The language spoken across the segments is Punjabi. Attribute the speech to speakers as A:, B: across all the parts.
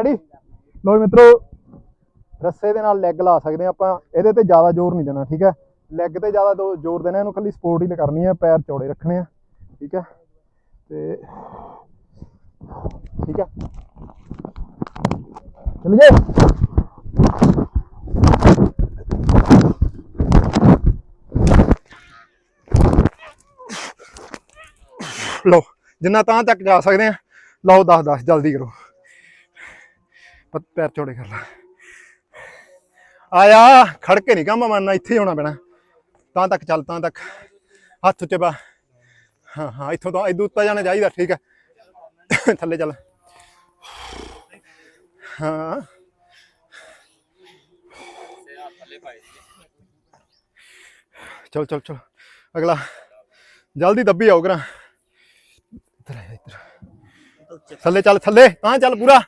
A: ਰੈਡੀ ਲੋ ਮਿੱਤਰੋ, ਰੱਸੇ ਦੇ ਨਾਲ ਲੈਗ ਲਾ ਸਕਦੇ ਆ ਆਪਾਂ। ਇਹਦੇ ਤੇ ਜ਼ਿਆਦਾ ਜ਼ੋਰ ਨਹੀਂ ਦੇਣਾ, ਠੀਕ ਹੈ? ਲੈਗ ਤੇ ਜ਼ਿਆਦਾ ਜ਼ੋਰ ਦੇਣਾ, ਇਹਨੂੰ ਖਾਲੀ ਸਪੋਰਟ ਹੀ ਕਰਨੀ ਹੈ, ਪੈਰ ਚੌੜੇ ਰੱਖਣੇ ਆ, ਠੀਕ ਹੈ? ਤੇ ਠੀਕ ਹੈ? ਚੱਲੀਏ ਲਓ, ਜਿੰਨਾ ਤਾਂ ਤੱਕ ਜਾ ਸਕਦੇ ਆ ਲਓ 10 10 ਜਲਦੀ ਕਰੋ। ਪੈਰ ਚੌੜੇ ਕਰ ਲਾ। ਆਇਆ, ਖੜ ਕੇ ਨਹੀਂ ਕੰਮ ਮੰਨਣਾ, ਇੱਥੇ ਹੋਣਾ ਪੈਣਾ। ਤਾਂ ਤੱਕ ਚੱਲ, ਤਾਂ ਤੱਕ। ਹੱਥ ਉੱਤੇ ਪਾ। ਹਾਂ ਹਾਂ, ਇੱਥੋਂ ਤੋਂ ਇਦੋਂ ਉੱਤੇ ਜਾਣਾ ਚਾਹੀਦਾ, ਠੀਕ ਹੈ। ਥੱਲੇ ਚੱਲ। ਹਾਂ। ਚਲ ਚਲ ਚਲ। ਅਗਲਾ। ਜਲਦੀ ਦੱਬੀ ਆਓ ਕਰਾਂ। ਇੱਧਰ ਆ, ਇੱਧਰ ਥੱਲੇ ਚੱਲ, ਥੱਲੇ। ਹਾਂ ਚੱਲ ਪੂਰਾ।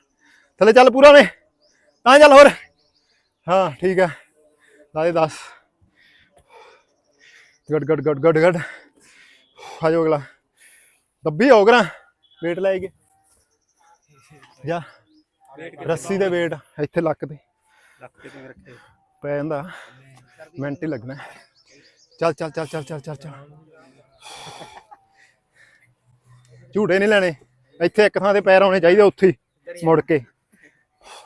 A: ਥੱਲੇ ਚੱਲ ਪੂਰਾ ਨੇ ਤਾਂ ਚੱਲ ਹੋਰ। ਹਾਂ, ਠੀਕ ਹੈ ਲਾ ਦੇ 10 ਗੜ ਗੜ ਗੜ ਗੜ ਗੜ। ਆ ਜਾਓ ਅਗਲਾ। ਦੱਬੀ ਆਓ ਕਰਾਂ ਵੇਟ ਲੈ ਕੇ। ਜਾ। ਰੱਸੀ ਦੇ ਵੇਟ ਇੱਥੇ ਲੱਕ ਤੇ।
B: ਲੱਕ ਤੇ ਕਿਵੇਂ ਰੱਖੇ
A: ਪੈ ਜਾਂਦਾ। ਮਿੰਟ ਹੀ ਲੱਗਣਾ। ਚੱਲ ਚੱਲ ਚੱਲ ਚੱਲ ਚੱਲ ਚੱਲ ਚੱਲ। ਝੂਟੇ ਨਹੀਂ ਲੈਣੇ। ਇੱਥੇ ਇੱਕ ਥਾਂ ਤੇ ਪੈਰ ਆਉਣੇ ਚਾਹੀਦੇ, ਉੱਥੇ ਮੁੜ ਕੇ।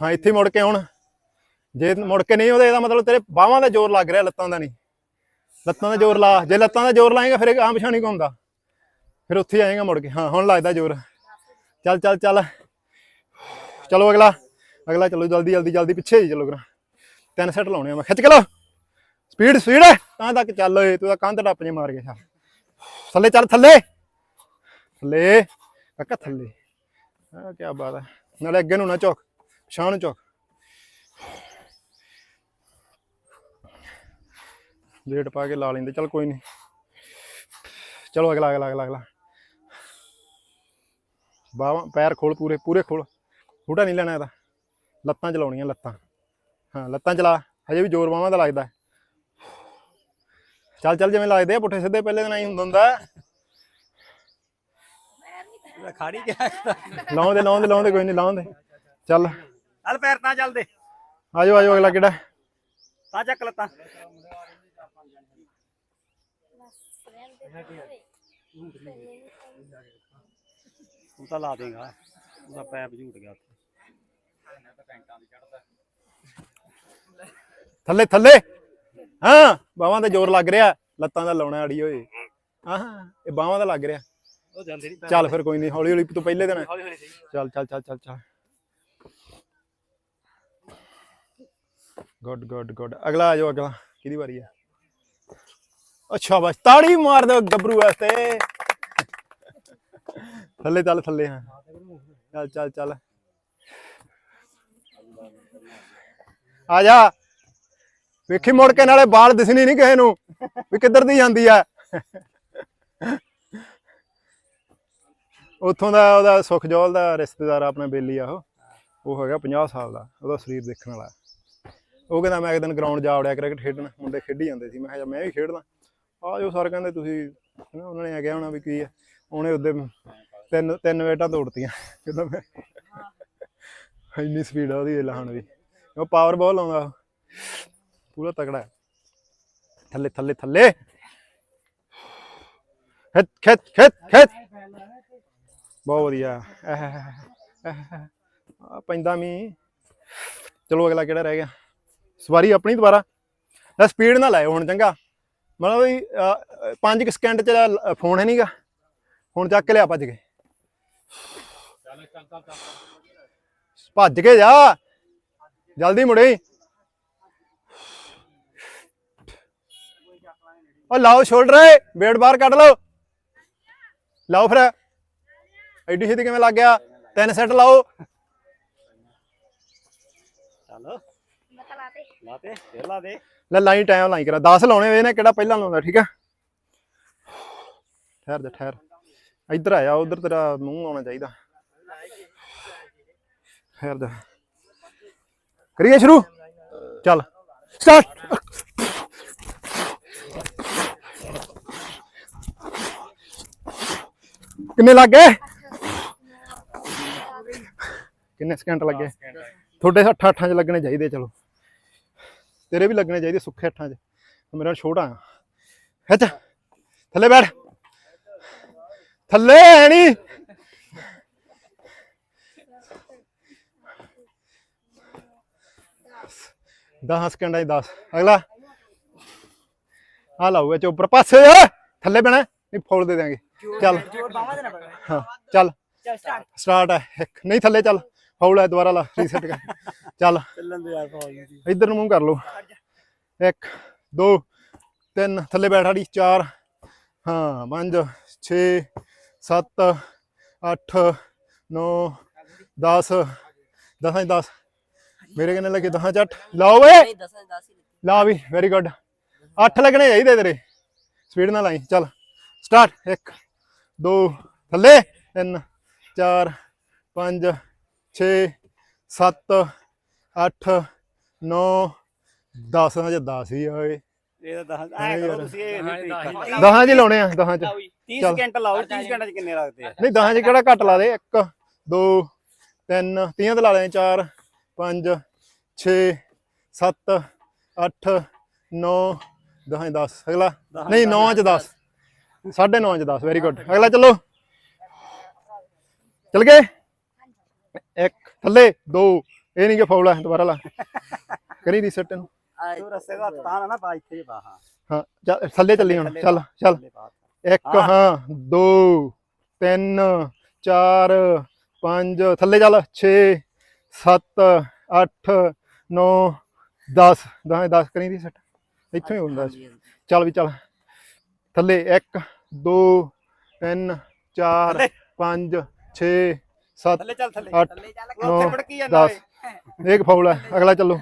A: ਹਾਂ, ਇੱਥੇ ਮੁੜ ਕੇ ਆਉਣ ਜੇ ਮੁੜ ਕੇ ਨਹੀਂ ਉਹਦੇ ਇਹਦਾ ਮਤਲਬ ਤੇਰੇ ਬਾਹਾਂ ਦਾ ਜ਼ੋਰ ਲੱਗ ਰਿਹਾ, ਲੱਤਾਂ ਦਾ ਨਹੀਂ। ਲੱਤਾਂ ਦਾ ਜ਼ੋਰ ਲਾ, ਜੇ ਲੱਤਾਂ ਦਾ ਜ਼ੋਰ ਲਾਏਗਾ, ਫਿਰ ਇਹ ਆਮ ਪਛਾਣੀ ਘੁੰਮਦਾ ਫਿਰ ਉੱਥੇ ਆਏਗਾ ਮੁੜ ਕੇ। ਹਾਂ, ਹੁਣ ਲੱਗਦਾ ਜ਼ੋਰ। ਚੱਲ ਚੱਲ ਚੱਲ। ਚਲੋ ਅਗਲਾ। ਅਗਲਾ ਚਲੋ, ਜਲਦੀ ਜਲਦੀ ਜਲਦੀ ਪਿੱਛੇ ਜੀ ਚਲੋ ਕਰਾਂ ਤਿੰਨ ਸੈੱਟ ਲਾਉਣੇ ਆ ਮੈਂ। ਖਿੱਚ ਕੇ ਲਓ। ਸਪੀਡ ਸਪੀਡ ਤਾਂ ਤੱਕ ਚੱਲ ਓਏ, ਤੂੰ ਤਾਂ ਕੰਧ ਟੱਪ ਜੇ ਮਾਰ ਗਿਆ ਚੱਲ ਥੱਲੇ ਚੱਲ, ਥੱਲੇ। ਥੱਲੇ। ਕਾਕਾ, ਥੱਲੇ। ਆ ਕੀ ਬਾਤ ਹੈ। ਨਾਲੇ ਅੱਗੇ ਨੂੰ ਨਾ ਝੁਕ। ਪਛਾਣ ਨੂੰ ਝੁਕ ਵੇਟ ਪਾ ਕੇ ਲਾ ਲੈਂਦੇ ਚੱਲ ਕੋਈ ਨਹੀਂ। ਚਲੋ ਅਗਲਾ ਅਗਲਾ ਅਗਲਾ ਅਗਲਾ। ਬਾਹਾਂ ਪੈਰ ਖੋਲ ਪੂਰੇ ਪੂਰੇ ਖੋਲ। ਹੂਟਾ ਨਹੀਂ ਲੈਣਾ ਇਹਦਾ। ਲੱਤਾਂ ਚਲਾਉਣੀਆਂ ਲੱਤਾਂ। ਹਾਂ ਲੱਤਾਂ ਚਲਾ। ਹਜੇ ਵੀ ਜ਼ੋਰ ਬਾਹਾਂ ਦਾ ਲੱਗਦਾ। ਚੱਲ ਚੱਲ ਜਿਵੇਂ ਲੱਗਦੇ ਆ ਪੁੱਠੇ ਸਿੱਧੇ ਪਹਿਲੇ ਦਿਨ ਆਈ ਹੁੰਦਾ ਹੁੰਦਾ।
B: ਖਾੜੀ
A: ਲਾਉਂਦੇ ਲਾਉਂਦੇ ਲਾਉਂਦੇ ਕੋਈ ਨਹੀਂ ਲਾਉਂਦੇ। ਚੱਲ।
B: ਹਲ ਪੈਰ ਤਾਂ ਚੱਲਦੇ।
A: ਆਜੋ ਆਜੋ ਅਗਲਾ ਕਿਹੜਾ?
B: ਤਾਂ ਚੱਕ ਲੱਤਾਂ। ਤੂੰ ਤਾਂ ਲਾ ਦੇਗਾ। ਉਹਦਾ ਪੈਪ ਝੂਟ ਗਿਆ ਉੱਥੇ।
A: ਥੱਲੇ ਥੱਲੇ। ਹਾਂ ਬਾਹਾਂ ਤੇ ਜ਼ੋਰ ਲੱਗ ਰਿਹਾ। ਲੱਤਾਂ ਦਾ ਲਾਉਣਾ ਅੜੀ ਓਏ। ਹਾਂ ਇਹ ਬਾਹਾਂ ਦਾ ਲੱਗ ਰਿਹਾ।
B: ਉਹ ਜਾਂਦੇ ਨਹੀਂ
A: ਚੱਲ ਫਿਰ ਕੋਈ ਨਹੀਂ ਹੌਲੀ ਹੌਲੀ ਤੂੰ ਪਹਿਲੇ ਦਿਨ।
B: ਹੌਲੀ ਹੌਲੀ ਸਹੀ।
A: ਚੱਲ ਚੱਲ ਚੱਲ ਚੱਲ ਚੱਲ। ਗੁੱਡ ਗੁੱਡ ਗੁੱਡ ਅਗਲਾ ਆ ਜਾਓ, ਅਗਲਾ। ਕਿਹਦੀ ਵਾਰੀ ਆ? ਅੱਛਾ ਬਸ, ਤਾੜੀ ਮਾਰ ਦਿਓ ਗੱਭਰੂ ਵਾਸਤੇ। ਥੱਲੇ ਚੱਲ, ਥੱਲੇ ਹਾਂ ਚੱਲ ਚੱਲ ਚੱਲ। ਆ ਜਾ। ਵੇਖੀ ਮੁੜ ਕੇ ਨਾਲੇ ਬਾਲ ਦਿਸਣੀ ਨਹੀਂ ਕਿਸੇ ਨੂੰ, ਵੀ ਕਿੱਧਰ ਦੀ ਜਾਂਦੀ ਆ। ਉੱਥੋਂ ਦਾ ਉਹਦਾ ਸੁਖਜੋਲ ਦਾ ਰਿਸ਼ਤੇਦਾਰ ਆ ਆਪਣਾ ਬੇਲੀ ਆ ਉਹ। ਉਹ ਹੈਗਾ 50 ਸਾਲ ਦਾ, ਉਹਦਾ ਸਰੀਰ ਦੇਖਣ ਵਾਲਾ। ਉਹ ਕਹਿੰਦਾ ਮੈਂ ਇੱਕ ਦਿਨ ਗਰਾਊਂਡ ਜਾ ਵੜਿਆ ਕ੍ਰਿਕਟ ਖੇਡਣ, ਮੁੰਡੇ ਖੇਡੀ ਜਾਂਦੇ ਸੀ, ਮੈਂ ਕਿਹਾ ਮੈਂ ਵੀ ਖੇਡਦਾ। ਆ ਜੋ ਸਰ ਕਹਿੰਦੇ ਤੁਸੀਂ, ਹਨਾ, ਉਹਨਾਂ ਨੇ ਆ ਗਿਆ ਹੋਣਾ ਵੀ ਕੀ ਆ ਉਹਨੇ ਉਹਦੇ ਤਿੰਨ ਤਿੰਨ ਵੇਟਾਂ ਤੋੜਤੀਆਂ ਕਹਿੰਦਾ ਮੈਂ ਇੰਨੀ ਸਪੀਡ ਆ ਉਹਦੀ ਲਾਹਣ ਵੀ ਉਹ ਪਾਵਰ ਬਹੁਤ ਆਉਂਦਾ ਪੂਰਾ ਤਕੜਾ ਹੈ। ਥੱਲੇ ਥੱਲੇ ਥੱਲੇ। ਖਿੱਚ ਖਿੱਚ ਖਿੱਚ ਖਿੱਚ। ਬਹੁਤ ਵਧੀਆ। ਆ ਪੈਂਦਾ ਮੀ ਚਲੋ ਅਗਲਾ ਕਿਹੜਾ ਰਹਿ ਗਿਆ? ਸਵਾਰੀ ਆਪਣੀ ਦੁਬਾਰਾ। ਲੈ ਸਪੀਡ ਨਾ ਲਾਇਓ ਹੁਣ ਚੰਗਾ। ਮਤਲਬ ਵੀ 5 ਸਕਿੰਟ ਚ ਫੋਨ ਹੈ ਨਹੀਂਗਾ ਹੁਣ ਚੱਕ ਲਿਆ ਭੱਜ ਕੇ। ਭੱਜ ਕੇ ਜਾ। ਜਲਦੀ ਮੁੜੇ। ਉਹ ਲਾਓ ਸ਼ੋਲਡਰ ਵੇਟ ਬਾਹਰ ਕੱਢ ਲਓ। ਲਾਓ ਫਿਰ। ਐਡੀ ਛੇਤੀ ਕਿਵੇਂ ਲੱਗ ਗਿਆ? ਤਿੰਨ ਸੈੱਟ ਲਾਓ।
B: ਚੱਲ। ਲਾ ਤੇ ਫੇਰ ਲਾ ਦੇ।
A: ਲੈ ਲਾਈ ਟਾਈਮ ਲਾਈ ਕਰਾ। 10 ਲਾਉਣੇ ਵੇ ਨੇ ਕਿਹੜਾ ਪਹਿਲਾਂ ਲਾਉਂਦਾ ਠੀਕ ਆ? ਠਹਿਰ ਜਾ ਠਹਿਰ। ਇੱਧਰ ਆਇਆ ਉਧਰ ਤੇਰਾ ਮੂੰਹ ਆਉਣਾ ਚਾਹੀਦਾ। ਠਹਿਰ ਜਾ। ਕਰੀਏ ਸ਼ੁਰੂ? ਚੱਲ। ਸਟਾਰਟ! ਕਿੰਨੇ ਲੱਗ ਗਏ? ਕਿੰਨੇ ਸਕਿੰਟ ਲੱਗੇ? ਤੁਹਾਡੇ 8 8 ਚ ਲੱਗਣੇ ਚਾਹੀਦੇ ਚਲੋ। ਤੇਰੇ ਵੀ ਲੱਗਣੇ ਚਾਹੀਦੇ ਸੁੱਖੇ 8 ਚ। ਮੇਰਾ ਛੋਟਾ ਆ। ਹੱਚ ਥੱਲੇ ਬੈਠ। ਥੱਲੇ ਨੀ। ਦਸ। ਸਕਿੰਟਾਂ ਚ 10 ਅਗਲਾ। ਆ ਲਾਊਗਾ ਚੋਪਰ ਪਾਸੇ ਥੱਲੇ ਬਣਾ ਨਹੀਂ ਫੋਲ ਦੇ ਦਿਆਂਗੇ। ਚੱਲ। ਹਾਂ ਚੱਲ।
C: ਚੱਲ ਸਟਾਰਟ
A: ਸਟਾਰਟ ਹੈ ਨਹੀਂ ਥੱਲੇ ਚੱਲ। ਫਾਉਲ ਹੈ ਦੁਬਾਰਾ ਲਾ ਰੀਸੈਟ ਕਰ। ਚੱਲ।
B: ਚੱਲਣ ਦੇ ਯਾਰ ਫੌਜ ਦੀ
A: ਇੱਧਰ ਨੂੰ ਮੂੰਹ ਕਰ ਲਓ। ਇੱਕ ਦੋ ਤਿੰਨ ਥੱਲੇ ਬੈਠ ਆੜੀ ਚਾਰ। ਹਾਂ ਪੰਜ 6 7 8 9 10 ਦਸਾਂ 10 ਮੇਰੇ ਕਿੰਨੇ ਲੱਗੇ? ਦਸਾਂ ਚ 8 ਲਾਓ ਓਏ।
C: ਨਹੀਂ 10 10 ਹੀ
A: ਲਾ ਵੀ ਵੈਰੀ ਗੁੱਡ 8 ਲੱਗਣੇ ਚਾਹੀਦੇ ਤੇਰੇ। ਸਪੀਡ ਨਾਲ ਲਾਈ ਚੱਲ। ਸਟਾਰਟ 1 2 ਥੱਲੇ। 3 4 5 6 7 8 9 10 ਨਾਲ 10 ਹੀ ਆ ਓਏ
B: ਇਹ ਤਾਂ ਦਸ ਐ ਕਰੋ ਤੁਸੀਂ ਇਹ ਨਹੀਂ ਤਰੀਕਾ
A: 10 ਚ ਲਾਉਣੇ ਆ 10 ਚ।
B: 30
A: ਚੱਲ।
B: ਸਕਿੰਟ ਲਾਓ 30 ਸਕਿੰਟ ਚ ਕਿੰਨੇ ਲੱਗਦੇ ਆ?
A: ਨਹੀਂ 10 ਚ ਕਿਹੜਾ ਘੱਟ ਲਾ ਦੇ? 1 2 3 30 ਤੇ ਲਾ ਲੈ 4 5 6 7 8 9 10 10 ਅਗਲਾ?
B: ਦਸ,
A: ਨਹੀਂ 9 ਚ 10 9.5 ਚ 10 ਵੈਰੀ ਗੁੱਡ ਅਗਲਾ ਚੱਲੋ। ਚੱਲ ਗਏ? ਇੱਕ ਥੱਲੇ ਦੋ ਇਹ ਨਹੀਂ ਕਿ ਫਾਉਲ ਹੈ ਦੁਬਾਰਾ ਲਾ। ਕਰੀ ਰੀਸੈਟ ਨੂੰ
B: ਤੂੰ ਰਸਤੇ ਦਾ ਤਾਂ ਨਾ ਪਾ ਇੱਥੇ ਪਾ ਹਾਂ।
A: ਹਾਂ ਚੱਲ ਥੱਲੇ ਚੱਲੀ ਹੁਣ ਚੱਲ ਚੱਲ। ਇੱਕ ਹਾਂ ਦੋ ਤਿੰਨ ਚਾਰ ਪੰਜ ਥੱਲੇ ਚੱਲ 6 7 8 9 10 10 10 ਕਰੀ ਦੀ ਸੈਟ ਇੱਥੋਂ ਹੀ ਹੁੰਦਾ ਸੀ। ਚੱਲ ਵੀ ਚੱਲ। ਥੱਲੇ 1 2 3 4 5 6 7
B: ਥੱਲੇ ਚੱਲ ਥੱਲੇ।
A: 8
B: ਉਹ ਉੱਥੇ ਭੜਕੀ ਜਾਂਦਾ
A: 10 ਇੱਕ ਫਾਉਲ ਹੈ ਅਗਲਾ ਚੱਲੋ।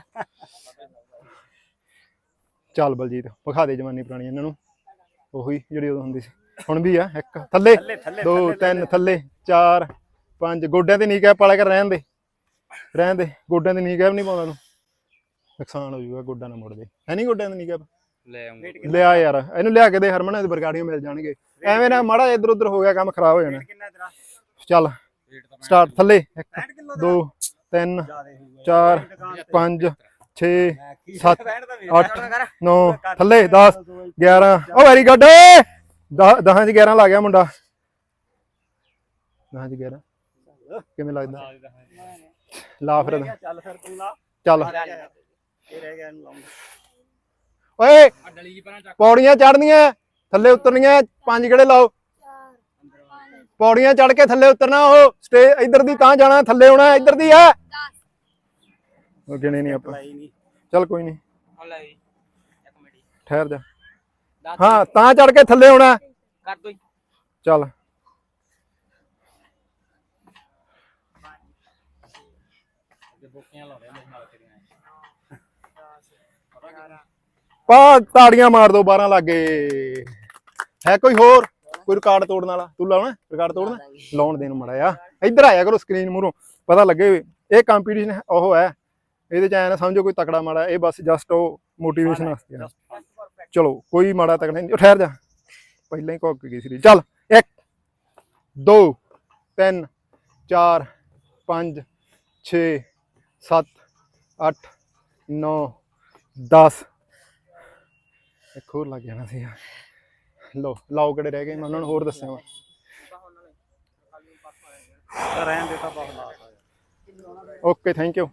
A: ਚੱਲ ਬਲਜੀਤ ਵਿਖਾ ਦੇ ਜਵਾਨੀ ਪੁਰਾਣੀ ਇਹਨਾਂ ਨੂੰ। ਉਹੀ ਜਿਹੜੀ ਉਦੋਂ ਹੁੰਦੀ ਸੀ। ਹੁਣ ਵੀ ਆ ਇੱਕ। ਥੱਲੇ।
B: ਥੱਲੇ ਥੱਲੇ
A: ਦੋ
B: ਥੱਲੇ,
A: ਤਿੰਨ ਥੱਲੇ। ਚਾਰ ਪੰਜ। ਗੋਡਿਆਂ ਤੇ ਨੀ ਕੈਪ ਪਾਲਿਆ ਕਰ ਰਹਿਣ ਦੇ। ਰਹਿਣ ਦੇ। ਗੋਡਿਆਂ ਤੇ ਨੀ ਕੈਪ ਨਹੀਂ ਪਾਉਂਦਾ ਤੂੰ। ਨੁਕਸਾਨ ਹੋ ਜਾਊਗਾ ਗੋਡਾ ਨਾ ਮੁੜ ਜੇ। ਹੈ ਨਹੀਂ ਗੋਡਿਆਂ ਤੇ? ਨੀ ਕੈਪ
B: ਲੈ ਆਉਂਗਾ
A: ਲਿਆ ਯਾਰ। ਇਹਨੂੰ ਲਿਆ ਕੇ ਦੇ ਹਰਮਨ ਦੇ ਬਰਗਾੜੀਆਂ ਮਿਲ ਜਾਣਗੇ। ਐਵੇਂ ਨਾ ਮਾੜਾ ਇੱਧਰ ਉੱਧਰ ਹੋ ਗਿਆ ਕੰਮ ਖਰਾਬ ਹੋ ਜਾਣਾ। ਚੱਲ। ਸਟਾਰਟ ਥੱਲੇ। 1
B: 60 ਕਿਲੋ
A: 2 3
B: ਜ਼ਿਆਦੇ ਹੋਊਗਾ।
A: ਚਾਰ,
B: ਦੁਕਾਨ ਤੇ।
A: 5 6
B: ਮੈਂ ਕੀ
A: ਸੱਤ,
B: ਬੈਠ ਦਾ ਵੀ
A: 8 9 ਥੱਲੇ 10 11 ਓ ਵੈਰੀ ਗੁੱਡ 10 ਚ 11 ਲਾ ਗਿਆ ਮੁੰਡਾ। 10 ਚ 11 ਕਿਵੇਂ ਲੱਗਦਾ? ਲਾ ਫਿਰ।
B: ਚੱਲ ਫਿਰ ਤੂੰ ਲਾ।
A: ਚੱਲ।
B: ਇਹ ਰਹਿ ਗਿਆ ਇਹਨੂੰ ਲਾਉਂਗਾ
A: ਓਏ! ਪੌੜੀਆਂ ਚੜਨੀਆਂ ਥੱਲੇ ਉਤਰਨੀਆਂ ਪੰਜ ਗੇੜੇ ਲਾਓ। ਪੌੜੀਆਂ ਚੜ ਕੇ ਥੱਲੇ ਉਤਰਨਾ ਉਹ ਸਟੇ ਇੱਧਰ ਦੀ ਤਾਂ ਜਾਣਾ ਥੱਲੇ ਆਉਣਾ ਇੱਧਰ ਦੀ ਆ ਉਹ ਗਿਣੇ ਨਹੀਂ ਆਪਾਂ।
B: ਲਾਈ ਨਹੀਂ।
A: ਚੱਲ ਕੋਈ ਨਹੀਂ।
C: ਹਲਾ ਇੱਕ ਮਿੰਟ।
A: ਠਹਿਰ ਜਾ। ਹਾਂ ਤਾਂ ਚੜ ਕੇ ਥੱਲੇ ਆਉਣਾ।
C: ਕਰ ਦੋ
A: ਚੱਲ। ਪਾ ਤਾੜੀਆਂ ਮਾਰ ਦੋ 12 ਲੱਗੇ ਹੈ ਕੋਈ ਹੋਰ? ਕੋਈ ਰਿਕਾਰਡ ਤੋੜਨ ਵਾਲਾ? ਤੂੰ ਲਾਉਣਾ ਰਿਕਾਰਡ ਤੋੜਨਾ? ਲਾਉਣ ਦੇ ਨੂੰ ਮੜਾ ਆ ਇੱਧਰ ਆਇਆ ਕਰੋ ਸਕਰੀਨ ਮੂਹਰੋਂ। ਪਤਾ ਲੱਗੇ ਇਹ ਕੰਪੀਟੀਸ਼ਨ ਉਹ ਹੈ। ਇਹਦੇ ਚ ਐ ਨਾ ਸਮਝੋ ਕੋਈ ਤਕੜਾ ਮਾੜਾ ਇਹ ਬਸ ਜਸਟ ਉਹ ਮੋਟੀਵੇਸ਼ਨ ਵਾਸਤੇ ਆ। ਚਲੋ ਕੋਈ ਮਾੜਾ ਤਕੜਾ ਨਹੀਂ। ਠਹਿਰ ਜਾ। ਪਹਿਲਾਂ ਹੀ ਘੁੱਕ ਗਈ ਸੀ। ਚੱਲ 1 2 3 4 5 6 7 8 9 10 ਇੱਕ ਹੋਰ ਲੱਗ ਜਾਣਾ ਸੀ ਲੋ ਲਾਓ ਕਿਹੜੇ ਰਹਿ ਗਏ ਮੈਂ ਉਹਨਾਂ ਨੂੰ ਹੋਰ ਦੱਸਿਆ ਵਾ।
B: ਰਹਿਣ ਦੇ ਤਾਂ ਬਹੁਤ ਲਾਸ
A: ਓਕੇ ਥੈਂਕ ਯੂ